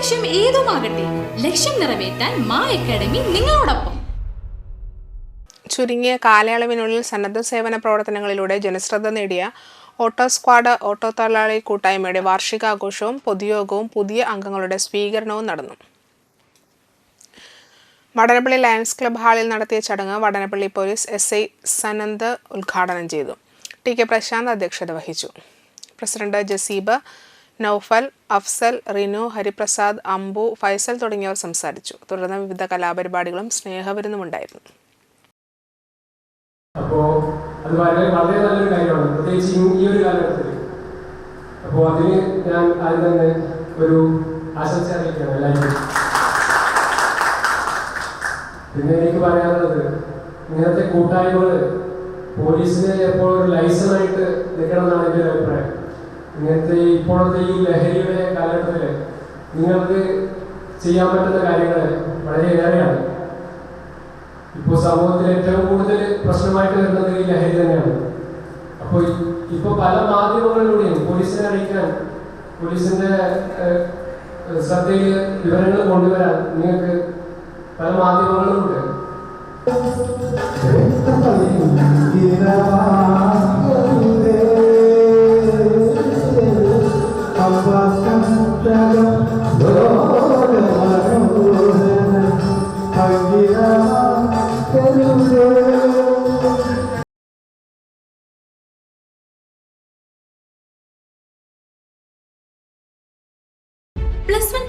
ലക്ഷ്യം ഏതുമാകട്ടെ ലക്ഷ്യം നിറവേറ്റാൻ മാ അക്കാഡമി നിങ്ങളോടൊപ്പം. ചുരുങ്ങിയ കാലയളവിനുള്ളിൽ സന്നദ്ധ സേവന പ്രവർത്തനങ്ങളിലൂടെ ജനശ്രദ്ധ നേടിയ ഓട്ടോ സ്ക്വാഡ് ഓട്ടോ തൊഴിലാളി കൂട്ടായ്മയുടെ വാർഷികാഘോഷവും പൊതുയോഗവും പുതിയ അംഗങ്ങളുടെ സ്വീകരണവും നടന്നു. വടനപ്പള്ളി ലയൺസ് ക്ലബ് ഹാളിൽ നടത്തിയ ചടങ്ങ് Vadanappally police S I Sanand ഉദ്ഘാടനം ചെയ്തു. ടി കെ പ്രശാന്ത് അധ്യക്ഷത വഹിച്ചു. പ്രസിഡന്റ് ജസീബ് നൌഫൽ അഫ്സൽ റിനു ഹരിപ്രസാദ് അംബു ഫൈസൽ തുടങ്ങിയവർ സംസാരിച്ചു. തുടർന്ന് വിവിധ കലാപരിപാടികളും സ്നേഹവിരുന്നുമുണ്ടായിരുന്നു. അപ്പോൾ അത് വളരെ വളരെ നല്ലൊരു കാര്യമാണ്. പ്രത്യേകിച്ച് ഈ- ഒരു കാലഘട്ടത്തിൽ അപ്പോൾ അതിന് ഞാൻ ആദ്യം തന്നെ ഒരു ആശംസ അറിയിക്കണം എല്ലാവർക്കും. പിന്നെ എനിക്ക് പറയാനുള്ളത് ഇങ്ങനത്തെ കൂട്ടായ്മകൾ പോലീസിന് എപ്പോഴും ഒരു ലൈസൻസ് ആയിട്ട് നിൽക്കണം എന്നാണ് എന്റെ ഒരു അഭിപ്രായം. ഇങ്ങനത്തെ ഇപ്പോഴത്തെ ഈ ലഹരിയുടെ കാലഘട്ടത്തിൽ നിങ്ങൾക്ക് ചെയ്യാൻ പറ്റുന്ന കാര്യങ്ങൾ വളരെയേറെയാണ് ഇപ്പോൾ സമൂഹത്തിൽ ഏറ്റവും കൂടുതൽ പ്രശ്നമായിട്ട് വരുന്നത് ഈ ലഹരി തന്നെയാണ്. അപ്പോൾ ഇപ്പോൾ പല മാധ്യമങ്ങളിലൂടെയും പോലീസിനെ അറിയിക്കാൻ പോലീസിന്റെ ശ്രദ്ധയിൽ വിവരങ്ങൾ കൊണ്ടുവരാൻ നിങ്ങൾക്ക് പല മാധ്യമങ്ങളും മാധ്യമങ്ങളുമുണ്ട്